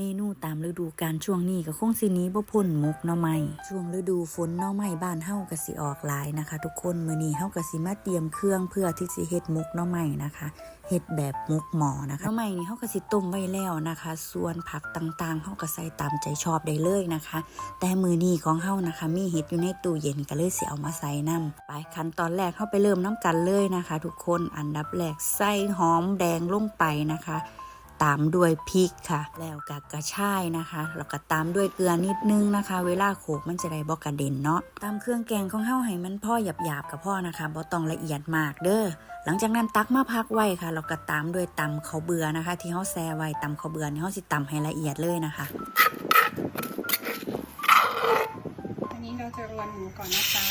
เมนูตามฤดูกาลช่วงนี้ก็คงสินี้บ่พ้นหมกหน่อไม้ช่วงฤดูฝนหน่อไม้บ้านเฮาก็สิออกหลายนะคะ ทุกคนมื้อนี้เฮาก็สิมาเตรียมเครื่องเพื่อที่สิเฮ็ดหมกหน่อไม้นะคะเฮ็ดแบบหมกหมอนะคะหน่อไม้นี่เฮาก็สิต้มไว้แล้วนะคะ ส่วนผักต่างๆเฮาก็ใส่ตามใจชอบได้เลยนะคะ แต่มื้อนี้ของเฮานะคะ มีเฮ็ดอยู่ในตู้เย็นก็เลยสิเอามาใส่น้ำไปขั้นตอนแรกเฮาไปเริ่มน้ำกันเลยนะคะ ทุกคนอันดับแรกใส่หอมแดงลงไปนะคะ ตามด้วยพริกค่ะ แล้วกับกระชายนะคะแล้วก็ตามด้วยเกลือนิดนึงนะคะ เวลาโขกมันจะได้บอกกระเด็นเนาะตามเครื่องแกงของเฮาให้มันพ่อหยาบๆกับพ่อนะคะบ่ต้องละเอียดมากเด้อหลังจากนั้นตักมาพักไว้ค่ะแล้วก็ตามด้วยตำข้าวเบื่อนะคะ ที่เฮาแซ่ไว้ตำข้าวเบื่อนี่เฮาสิตำให้ละเอียดเลยนะคะอันนี้เราจะรวนหมูก่อนนะคะ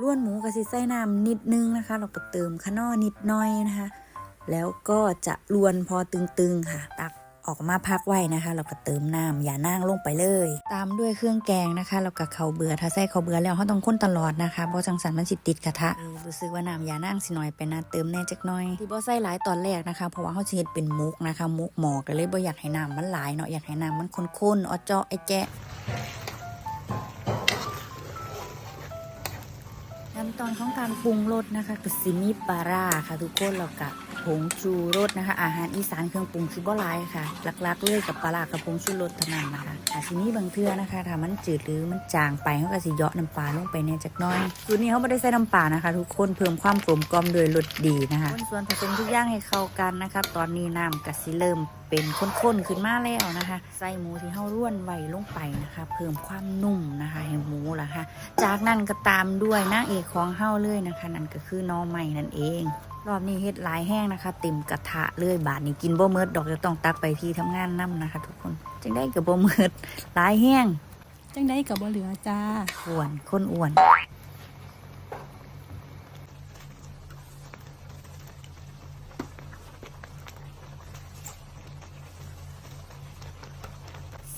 ล้วนหมูกะสิใส่น้ำนิดนึงนะคะ เราก็เติมขนอนิดหน้อยนะคะ แล้วก็จะลวนพอตึงๆค่ะ ตักออกมาพักไว้นะคะ เราก็เติมน้ำอย่านั่งลงไปเลย ตามด้วยเครื่องแกงนะคะแล้วก็ข้าเบื่อถ้าใส่ข้าเบื่อแล้วเขาต้องค้นตลอดนะคะเพราะจังสันมันสิติดกระทะเออรู้สึกว่าน้ำอย่านั่งสิหน่อยไปนะเติมแน่จักหน่อยที่บ่ใส่หลายตอนแรกนะคะ เพราะว่าเขาสิเฮ็ดเป็นมุกนะคะ มุกหมอกเลยบ่อยากให้น้ำมันหลายเนาะอยากให้น้ำมันข้นๆอ้อเจาะไอ้แจ๊ะ ขั้นตอนของการปรุงรสนะคะก็สิมีปาร่าค่ะ ทุกคนแล้วก็ผงชูรสนะคะ อาหารอีสานเครื่องปรุงคือบ่หลายค่ะหลักๆเลยกับปลากับผงชูรสเท่านั้นนะคะอาซิมีบางเทื่อนะคะถ้ามันจืดหรือมันจางไปเขาก็สิเยาะน้ำปลาลงไปเนี่ยจักน้อยสูตรนี้เขาไม่ได้ใส่น้ำปลานะคะ ทุกคนเพิ่มความกลมกล่อมโดยรสดีนะคะส่วนผสมทุกอย่างให้เข้ากันนะคะตอนนี้น้ำก็สิเริ่ม เป็นข้นๆขึ้นมาแล้วนะคะ ใส่หมูที่เฮาร่วนไว้ลงไปนะคะ เพิ่มความนุ่มนะคะให้หมูละค่ะจากนั้นก็ตามด้วยนางเอกของเฮาเลยนะคะ นั่นก็คือหน้อใหม่นั่นเอง รอบนี้เฮ็ดหลายแห้งนะคะ เต็มกระทะเลยบาทนี้กินบ่เมิดดอกจะต้องตักไปที่ทำงานนํนะคะ ทุกคนจังได้กับบ่เมิดหลายแห้งจังได้กับบ่เหลือจ้าอ้วนคนอ้วน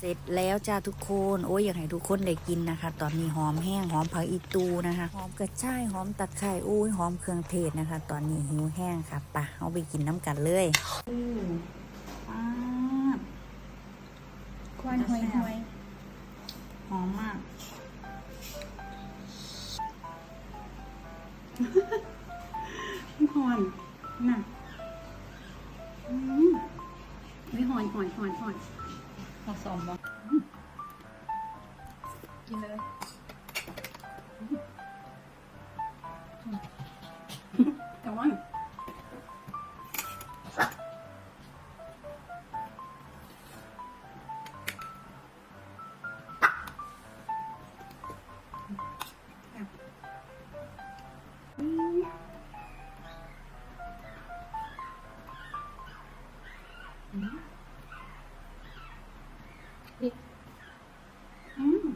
เสร็จแล้วจ้าทุกคนโอ้ยอยากให้ทุกคนได้กินนะคะ ตอนนี้หอมแห้งหอมผักอีตูนะคะหอมกระชายหอมตะไคร้โอ้ยหอมเครื่องเทศนะคะ ตอนนี้หิวแห้งค่ะปะเอาไปกินน้ำกันเลยควันหอยหอยหอมมากหอนน่ะอืมไม่หอนหอนหอนหอน ผสมบ่กินเลย อืม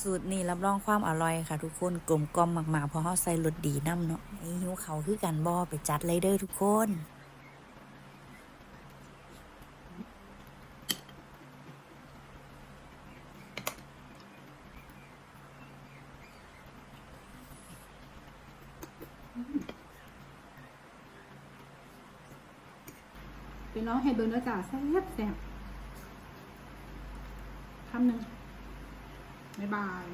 สูตรนี้รับรองความอร่อยค่ะ ทุกคนกลมกล่อมมากๆเพราะเขาใส่รสดีน้ำเนาะไอหิวเขาคือกันบอไปจัดเลยเด้อทุกคนเป็ นน้องให้เบิร์นจ้าแซ่บแซ่บคำหนึ่งบ๊ายบาย